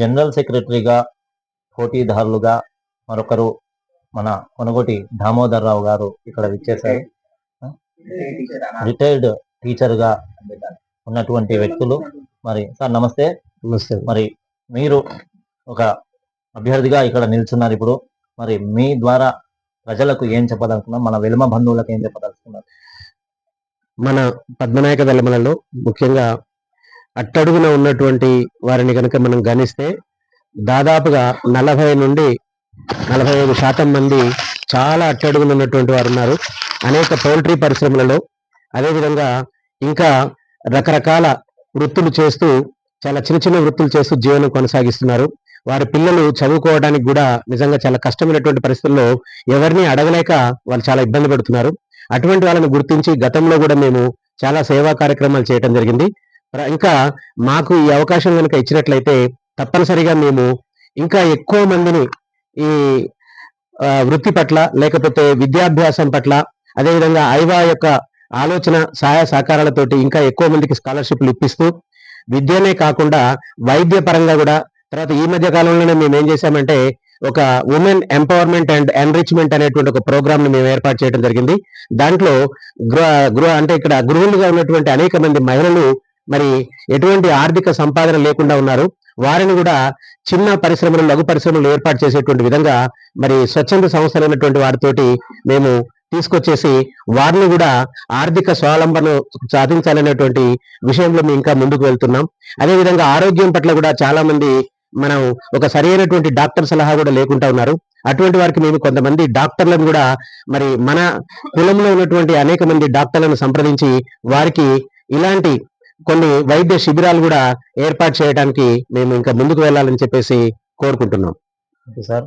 General సెక్రటరీగా పోటీదారులుగా మరొకరు మన కొనగోటి దామోదర్ రావు గారు ఇక్కడ విచ్చేశారు. రిటైర్డ్ టీచర్గా ఉన్నటువంటి వ్యక్తులు. మరి సార్ నమస్తే. నమస్తే. మరి మీరు ఒక అభ్యర్థిగా ఇక్కడ నిల్చున్నారు ఇప్పుడు. మరి మీ ద్వారా ప్రజలకు ఏం చెప్పదలుచుకున్నారు? మన వెలుమ బంధువులకు ఏం చెప్పదలుచుకున్నారు? మన పద్మనాయక వెల్లమలలో ముఖ్యంగా అట్టడుగున ఉన్నటువంటి వారిని కనుక మనం గణిస్తే దాదాపుగా నలభై నుండి నలభై ఐదు శాతం మంది చాలా అట్టడుగున ఉన్నటువంటి వారు ఉన్నారు. అనేక పౌల్ట్రీ పరిశ్రమలలో అదేవిధంగా ఇంకా రకరకాల వృత్తులు చేస్తూ చాలా చిన్న చిన్న వృత్తులు చేస్తూ జీవనం కొనసాగిస్తున్నారు. వారి పిల్లలు చదువుకోవడానికి కూడా నిజంగా చాలా కష్టమైనటువంటి పరిస్థితుల్లో ఎవరిని అడగలేక వాళ్ళు చాలా ఇబ్బంది పడుతున్నారు. అటువంటి వాళ్ళని గుర్తించి గతంలో కూడా మేము చాలా సేవా కార్యక్రమాలు చేయడం జరిగింది. ఇంకా మాకు ఈ అవకాశం కనుక ఇచ్చినట్లయితే తప్పనిసరిగా మేము ఇంకా ఎక్కువ మందిని ఈ వృత్తి పట్ల లేకపోతే విద్యాభ్యాసం పట్ల అదేవిధంగా ఐవా యొక్క ఆలోచన సహాయ సహకారాలతోటి ఇంకా ఎక్కువ మందికి స్కాలర్షిప్లు ఇప్పిస్తూ విద్యనే కాకుండా వైద్య పరంగా కూడా తర్వాత ఈ మధ్య కాలంలోనే మేము ఏం చేశామంటే ఒక ఉమెన్ ఎంపవర్మెంట్ అండ్ ఎన్రిచ్మెంట్ అనేటువంటి ఒక ప్రోగ్రామ్ని మేము ఏర్పాటు చేయడం జరిగింది. దాంట్లో గృహ గృహ అంటే ఇక్కడ గృహిణులుగా ఉన్నటువంటి అనేక మంది మహిళలు మరి ఎటువంటి ఆర్థిక సంపాదన లేకుండా ఉన్నారు. వారిని కూడా చిన్న పరిశ్రమలు లఘు పరిశ్రమలు ఏర్పాటు చేసేటువంటి విధంగా మరి స్వచ్ఛంద సంస్థలైనటువంటి వారితోటి మేము తీసుకొచ్చేసి వారిని కూడా ఆర్థిక స్వావలంబన సాధించాలనేటువంటి విషయంలో మేము ఇంకా ముందుకు వెళ్తున్నాం. అదేవిధంగా ఆరోగ్యం పట్ల కూడా చాలా మంది మనం ఒక సరైనటువంటి డాక్టర్ సలహా కూడా లేకుండా ఉన్నారు. అటువంటి వారికి మేము కొంతమంది డాక్టర్లను కూడా మరి మన కులంలో ఉన్నటువంటి అనేక మంది డాక్టర్లను సంప్రదించి వారికి ఇలాంటి కొన్ని వైద్య శిబిరాలు కూడా ఏర్పాటు చేయడానికి మేము ఇంకా ముందుకు వెళ్ళాలని చెప్పేసి కోరుకుంటున్నాం. Okay sir.